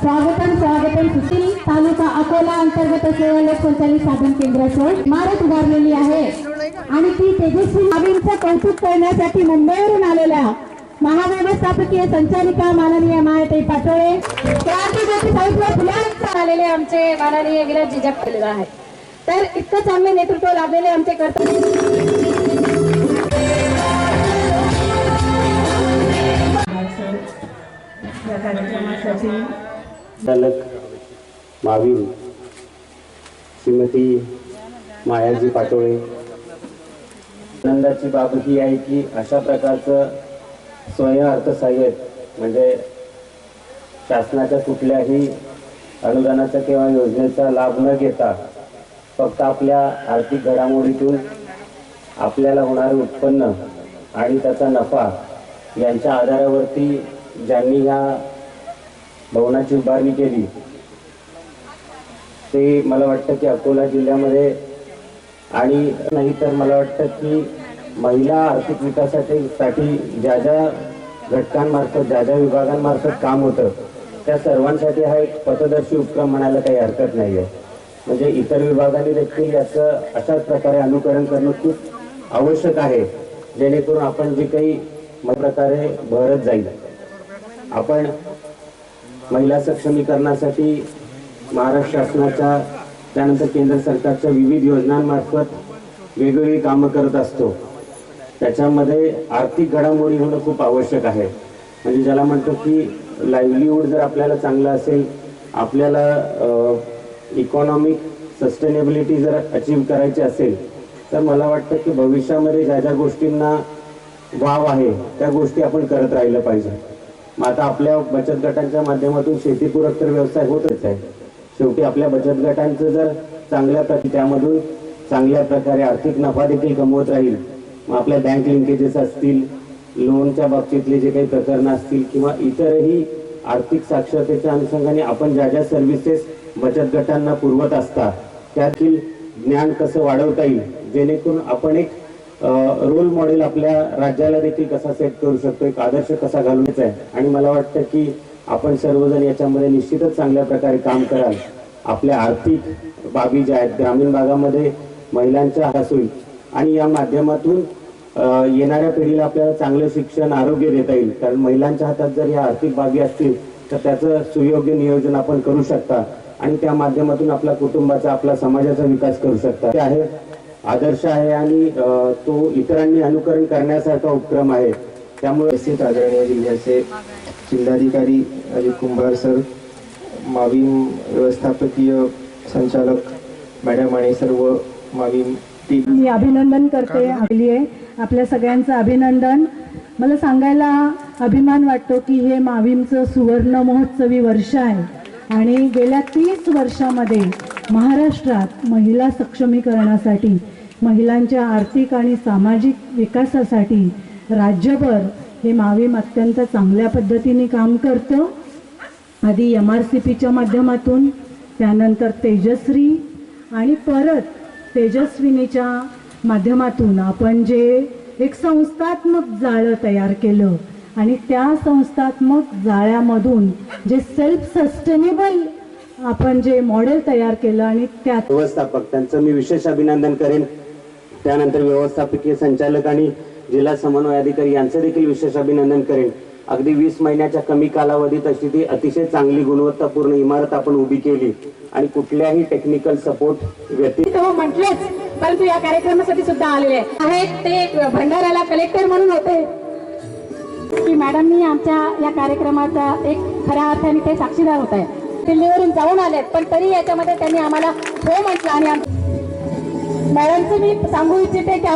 स्वागतम स्वागतम सुशील. तालुका अकोला अंतर्गत असलेल्या लोकसंचालित साधन केंद्राचं इमारत उभारलेली आहे. आणि ती तेजस्वी बाबींचं कौतुक करण्यासाठी मुंबईवरून आलेल्या महाव्यवस्थापकीय संचालिका माननीय मायाताई पाटोळे. क्रांतीज्योती साहित्य फुलांचा आलेले आमचे माननीय विराजी जगलेला आहे. तर इतकं चांगले नेतृत्व लाभलेले आमचे कर्तव्य मावीन श्रीमती मायाजी पाटोळे. आनंदाची बाब ही आहे की अशा प्रकारचं स्वयं अर्थसहाय्य म्हणजे शासनाच्या कुठल्याही अनुदानाचा किंवा योजनेचा लाभ न घेता फक्त आपल्या आर्थिक घडामोडीतून आपल्याला होणारे उत्पन्न आणि त्याचा नफा यांच्या आधारावरती ज्यांनी ह्या भवनाची उभारणी केली ते मला वाटतं की अकोला जिल्ह्यामध्ये आणि नाही तर मला वाटतं की महिला आर्थिक विकासासाठी ज्या ज्या घटकांमार्फत ज्या ज्या विभागांमार्फत काम होतं त्या सर्वांसाठी हा एक पथदर्शी उपक्रम म्हणायला काही हरकत नाही आहे म्हणजे इतर विभागांनी देखील याचं अशाच प्रकारे अनुकरण करणं खूप आवश्यक आहे जेणेकरून आपण जे काही प्रकारे भरत जाईल. आपण महिला सक्षमीकरणासाठी महाराष्ट्र शासनाच्या त्यानंतर केंद्र सरकारच्या विविध योजनांमार्फत वेगवेगळी कामं करत असतो. त्याच्यामध्ये आर्थिक घडामोडी होणं खूप आवश्यक आहे. म्हणजे ज्याला म्हणतो की लाईव्हलीहूड जर आपल्याला चांगलं असेल आपल्याला इकॉनॉमिक सस्टेनेबिलिटी जर अचीव करायची असेल तर मला वाटतं की भविष्यामध्ये ज्या ज्या गोष्टींना वाव आहे त्या गोष्टी आपण करत राहिलं पाहिजे. मग आता आपल्या बचत गटांच्या माध्यमातून शेतीपूरक तर व्यवसाय होतच आहे. शेवटी आपल्या बचत गटांचं जर चांगल्या प्र त्यामधून चांगल्या प्रकारे आर्थिक नफा देखील कमवत राहील मग आपल्या बँक लिंकेजेस असतील लोनच्या बाबतीतले जे काही प्रकरणं असतील किंवा इतरही आर्थिक साक्षरतेच्या अनुषंगाने आपण ज्या ज्या सर्व्हिसेस बचत गटांना पुरवत असता त्यातील ज्ञान कसं वाढवता येईल जेणेकरून आपण एक रोल मॉडेल आपल्या राज्याला देखील कसा सेट करू शकतो एक आदर्श कसा घालूनच आहे. आणि मला वाटतं की आपण सर्वजण याच्यामध्ये निश्चितच चांगल्या प्रकारे काम कराल. आपल्या आर्थिक बाबी ज्या आहेत ग्रामीण भागामध्ये महिलांच्या हास आणि या माध्यमातून येणाऱ्या पिढीला आपल्याला चांगलं शिक्षण आरोग्य देता येईल. कारण महिलांच्या हातात जर या आर्थिक बाबी असतील तर त्याचं सुयोग्य नियोजन आपण करू शकता. आणि त्या माध्यमातून आपल्या कुटुंबाचा आपला समाजाचा विकास करू शकता. ते आहे आदर्श आहे आणि तो इतरांनी अनुकरण करण्यासारखा उपक्रम आहे. त्यामुळे उपस्थित आदरणीय जिल्ह्याचे जिल्हाधिकारी अजित कुंभार सर माविम व्यवस्थापकीय संचालक मॅडम आणि सर्व माविम मी अभिनंदन करते आपली आहे आपल्या सगळ्यांचं अभिनंदन. मला सांगायला अभिमान वाटतो की हे मावीमचं सुवर्ण महोत्सवी वर्ष आहे. आणि गेल्या तीस वर्षामध्ये महाराष्ट्रात महिला सक्षमीकरणासाठी महिलांच्या आर्थिक आणि सामाजिक विकासासाठी राज्यभर हे मावीम अत्यंत चांगल्या पद्धतीने काम करतं. आधी एम आर सी पीच्या माध्यमातून त्यानंतर तेजश्री आणि परत तेजस्विनीच्या माध्यमातून आपण जे एक संस्थात्मक जाळं तयार केलं आणि त्या संस्थात्मक जाळ्यामधून जे सेल्फ सस्टेनेबल आपण जे मॉडेल तयार केलं आणि त्यात व्यवस्थापक त्यांचं मी विशेष अभिनंदन करेन. त्यानंतर व्यवस्थापकीय संचालक आणि जिल्हा समन्वय अधिकारी यांचं देखील विशेष अभिनंदन करेन. अगदी वीस महिन्याच्या कमी कालावधीत अशी ती अतिशय चांगली गुणवत्तापूर्ण इमारत आपण उभी केली. आणि कुठल्याही टेक्निकल सपोर्ट व्यतिरिक्त. हो म्हटलेच परंतु या कार्यक्रमासाठी सुद्धा आलेले आहेत ते भंडाऱ्याला कलेक्टर म्हणून होते. की मॅडमनी आमच्या या कार्यक्रमाचा एक खऱ्या अर्थाने ते साक्षीदार होत आहे. दिल्लीवरून जाऊन आलेत पण तरी याच्यामध्ये त्यांनी आम्हाला हो म्हटलं आणि मॅडमचं मी सांगू इच्छिते की